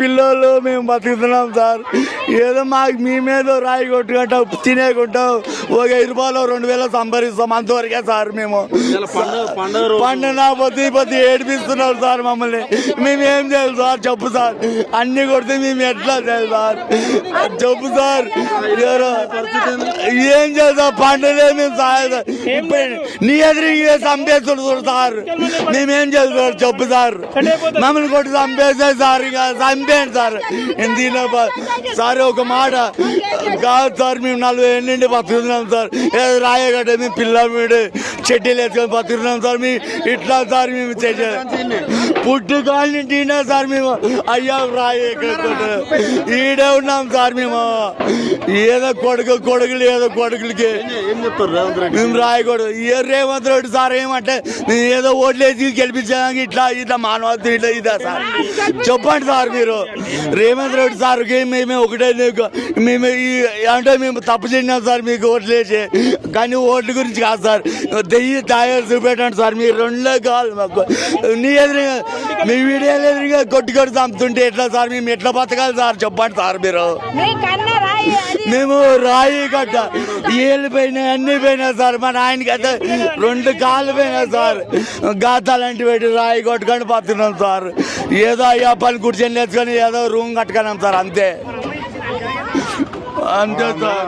పిల్లలు మేము బతుకుతున్నాం సార్. ఏదో మాకు మీ మీద రాయి కొట్టుకుంటాం తినేకుంటాం ఒక ఐదు రూపాయలు రెండు వేలు సంపాదిస్తాం అంతవరకే సార్ మేము. రోజు. పండుగ పొద్దు పొద్దు ఏడిపిస్తున్నారు సార్ మమ్మల్ని. మేము ఏం చేయాలి సార్? చెప్పు సార్. అన్ని కొడితే మేము ఎట్లా చేయాలి సార్? చెప్పు సార్. ఎవరో? ఏం చేద్దాం పండుగ మేము సాయం ఇప్పుడు నీ ఎదురు చంపేస్తున్నారు సార్. మేమేం సార్? చెప్పు సార్. మమ్మల్ని కొట్టి చంపేసే సార్ ఇక. చంపేయండి సార్ ఎందుకు సార్ ఒక మాట కాదు సార్ మేము నలభై ఏళ్ళ నుండి బతుకుతున్నాం సార్. ఏదో రాయగడ్డ మేము పిల్ల మీడు చెడ్డీలు వేసుకొని బతుకుతున్నాం సార్. మీ ఇట్లా సార్ మేము చెడ్డ. పుట్టు కాళ్ళ నుండి సార్ మేము. అయ్యా రాయగడ్డ. ఈడే ఉన్నాం సార్ మేము. ఏదో కొడుకు కొడుకులు ఏదో కొడుకులకి. మేము రాయకూడదు. ఏ రేవంత్ రెడ్డి సార్ ఏమంటే నేను ఏదో ఓట్లేసి గెలిపించడానికి ఇట్లా ఇట్లా మానవత్వం ఇట్లా ఇదా సార్. చెప్పండి సార్ మీరు. రేవంత్ రెడ్డి సార్కి మేమే ఒకటే మేమే అంటే మేము తప్పు చేసినాం సార్ మీకు ఓట్లేసి కానీ ఓట్ల గురించి కాదు సార్. దెయ్యి తయారు చూపెట్టండి సార్ మీరు రెండో కావాలి మాకు. నీ ఎదురుగా మీ వీడియోలు ఎదురుగా కొట్టి కొట్టి చంపుతుంటే ఎట్లా సార్? మేము ఎట్లా బతకాలి సార్? చెప్పండి సార్ మీరు. మేము రాయి గడ్డ ఏళ్ళు పోయినాయి అన్ని పోయినాయి సార్ మా నాయనకి అయితే రెండు కాళ్ళు పోయినాయి సార్. గాతాలంటి పెట్టి రాయి కొట్టుకొని పోతున్నాం సార్. ఏదో అయ్యా పని కూర్చొని నేర్చుకొని ఏదో రూమ్ కట్టుకున్నాం సార్ అంతే. అంతే సార్